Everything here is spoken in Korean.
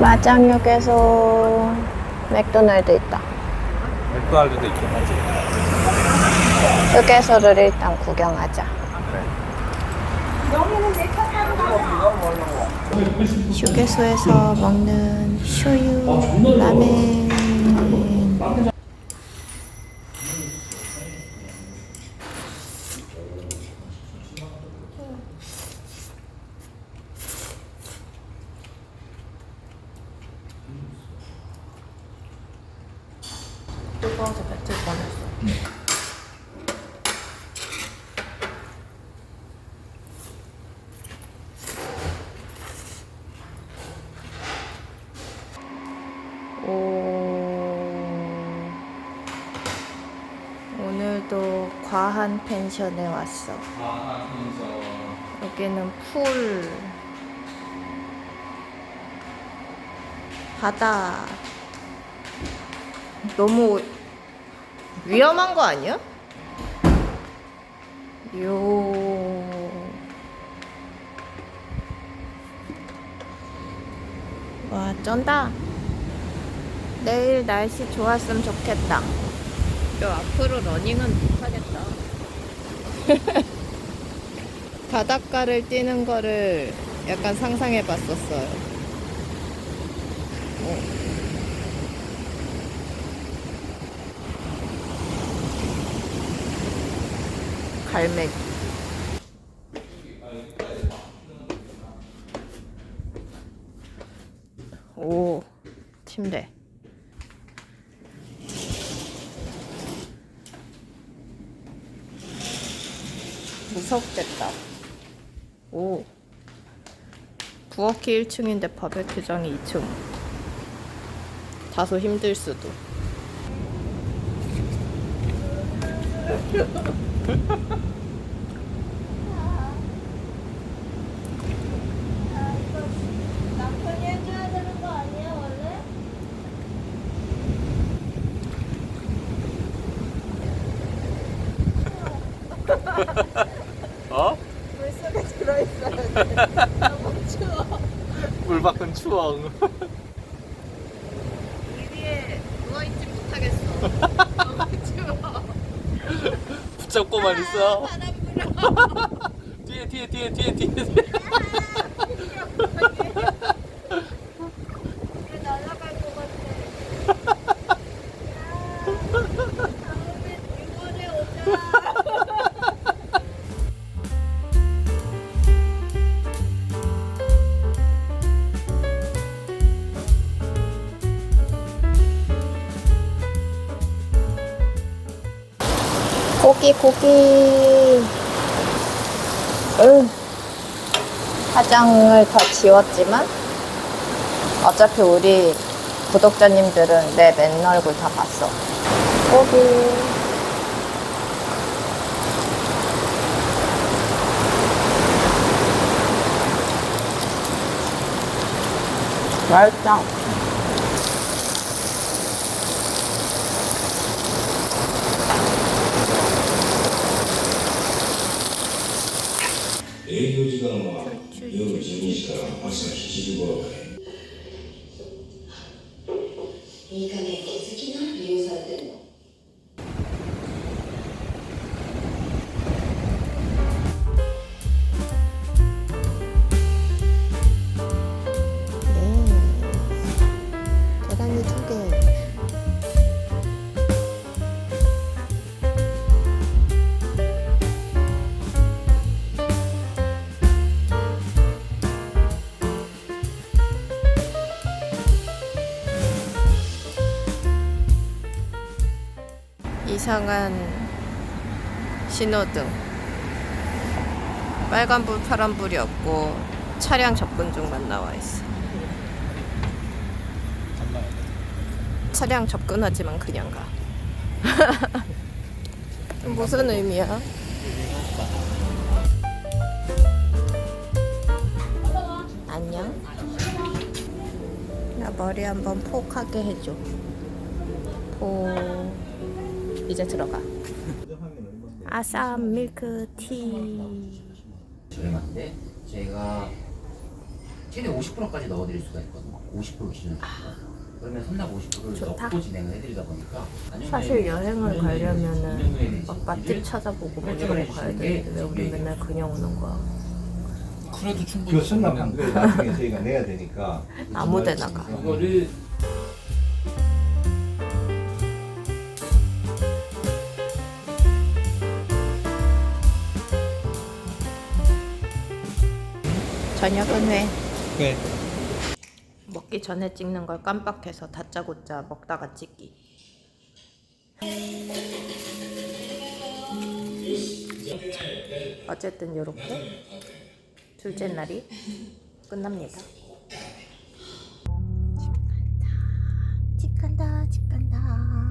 마장역에서 맥도날드 있다. 맥도날드도 있긴 하지. 휴게소를 일단 구경하자. 휴게소에서 먹는 쇼유 라멘. 뜨거워서 뱉을 뻔했어. 오. 오늘도 과한 펜션에 왔어. 여기는 풀. 바다. 너무 위험한 거 아니야? 요. 와, 쩐다. 내일 날씨 좋았으면 좋겠다. 저 앞으로 러닝은 못하겠다. 바닷가를 뛰는 거를 약간 상상해 봤었어요. 어. 갈매기. 오, 침대. 무섭겠다. 오. 부엌이 1층인데 바베큐장이 2층. 다소 힘들 수도. 남편이 해줘야 되는 거 아니야 원래? 어? 물속에 들어있어야 돼. 너무 추워. 물 밖은 추억. 이 위에 누워있지 못하겠어. 붙잡고만 있어. 불어. 뒤에 뒤에 뒤에 뒤에 뒤에. 고기 고기. 응. 화장을 더 지웠지만 어차피 우리 구독자님들은 내 맨 얼굴 다 봤어. 고기. 맛있다. 営業時間は夜12時から朝7時頃まで。いい加減 이상한 신호등. 빨간불, 파란불이 없고 차량 접근 중만 나와 있어. 차량 접근하지만 그냥 가. 무슨 의미야? 안녕. 나 머리 한번 폭하게 해줘. 폭. 이제 들어가. 아싸 밀크 티. 저렴한데 저희가 최대 50%까지 넣어드릴 수가 있거든요. 50% 기준으로. 그러면 선납 50%를 좋다. 넣고 진행을 해드리다 보니까 사실 여행을 가려면은. 막 맛집 찾아보고 뭐 결정을 저러고 가야 되는데 왜 우리 맨날 그냥 오는 거야? 그래도 충분히 그 선납한 거 나중에 저희가 내야 되니까 아무 데나 가. 그거를 저녁은 왜? 왜? 네. 먹기 전에 찍는 걸 깜빡해서 다짜고짜 먹다가 찍기. 어쨌든 이렇게 둘째 날이 끝납니다. 집 간다. 집 간다. 집 간다.